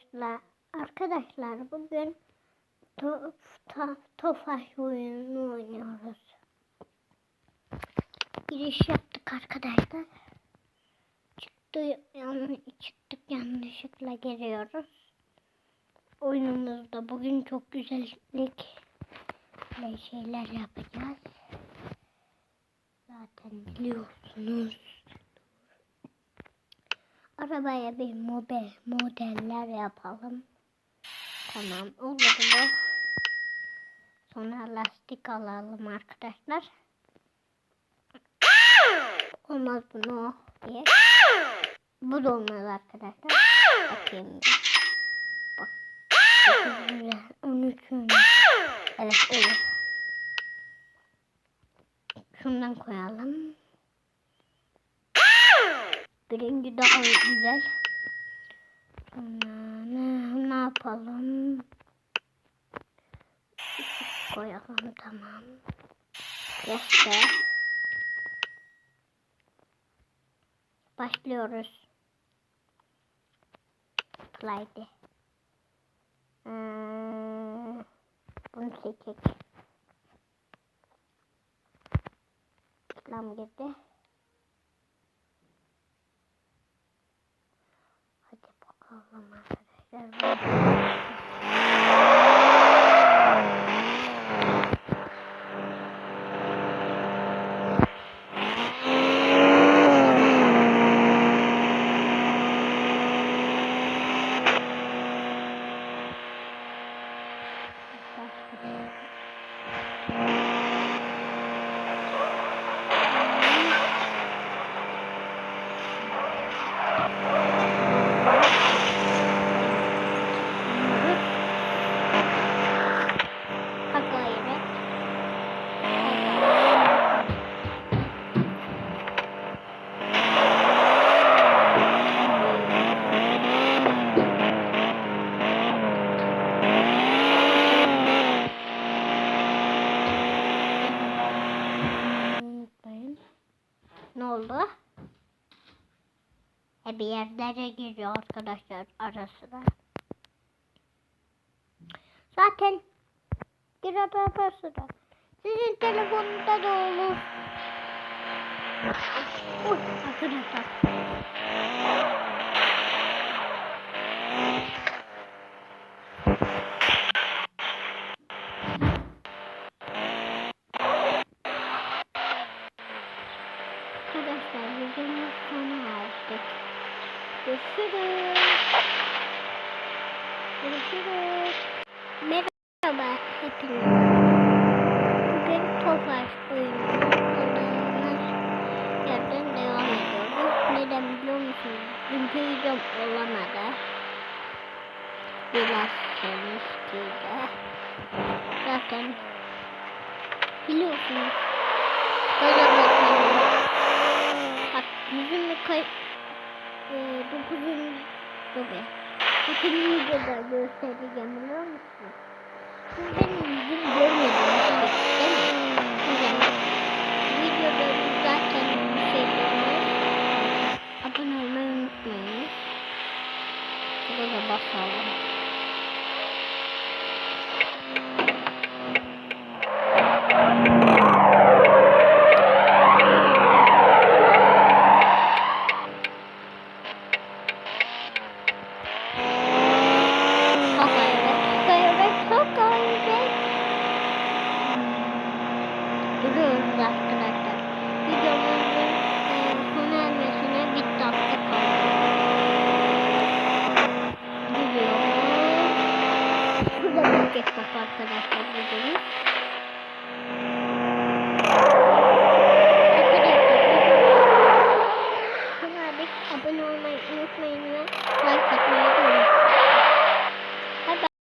Arkadaşlar, arkadaşlar bugün to, to, Tofaş oyununu oynuyoruz. Giriş yaptık arkadaşlar. Çıktı, yan, çıktık yanlışlıkla giriyoruz. Oyunumuzda bugün çok güzellik şeyler yapacağız. Zaten biliyorsunuz. Arabaya bir model modeller yapalım. Tamam oldu bu. Sonra lastik alalım arkadaşlar. Olmaz bunu diye. Bu da olmaz arkadaşlar. Bakayım. Bak. Çok güzel. 13 13. Evet olur. Şundan koyalım. Birinci daha güzel. Ne, ne yapalım? Koyalım tamam. Göster. Başlıyoruz. Slide'e. Ee, bunu çekek. İslam girdi. Hadi bakalım arkadaşlar. Oldu? E bir yerlere giriyor arkadaşlar arasına. Zaten bir araba sıra. Sizin telefonunda da olur. Uy arkadaşlar. Arkadaşlar videomuz sona erdik. Görüşürüz. Görüşürüz. Merhaba hepiniz. Bugün Tofaş oyunu aldığımız yerden devam ediyoruz. Neden biliyor musunuz? Dünkü videom olamadı. Biraz sevmiştiydi. Zaten biliyorsunuz. Böyle bakıyorum. Kay... Ee, dokuzuncu... Tabii. Dokuzuncu videoda göstereceğim biliyor musunuz? Siz benim yüzümü görmediniz. Videoda zaten görmüyoruz. Abone olmayı unutmayın. Burada basalım. Çok gayret, gayret, çok gayret. Duruyoruz arkadaşlar. Videomuzun e, sona ermesine bir dakika kaldı. Duruyoruz. Şurada bitecek bak arkadaşlar videomuz.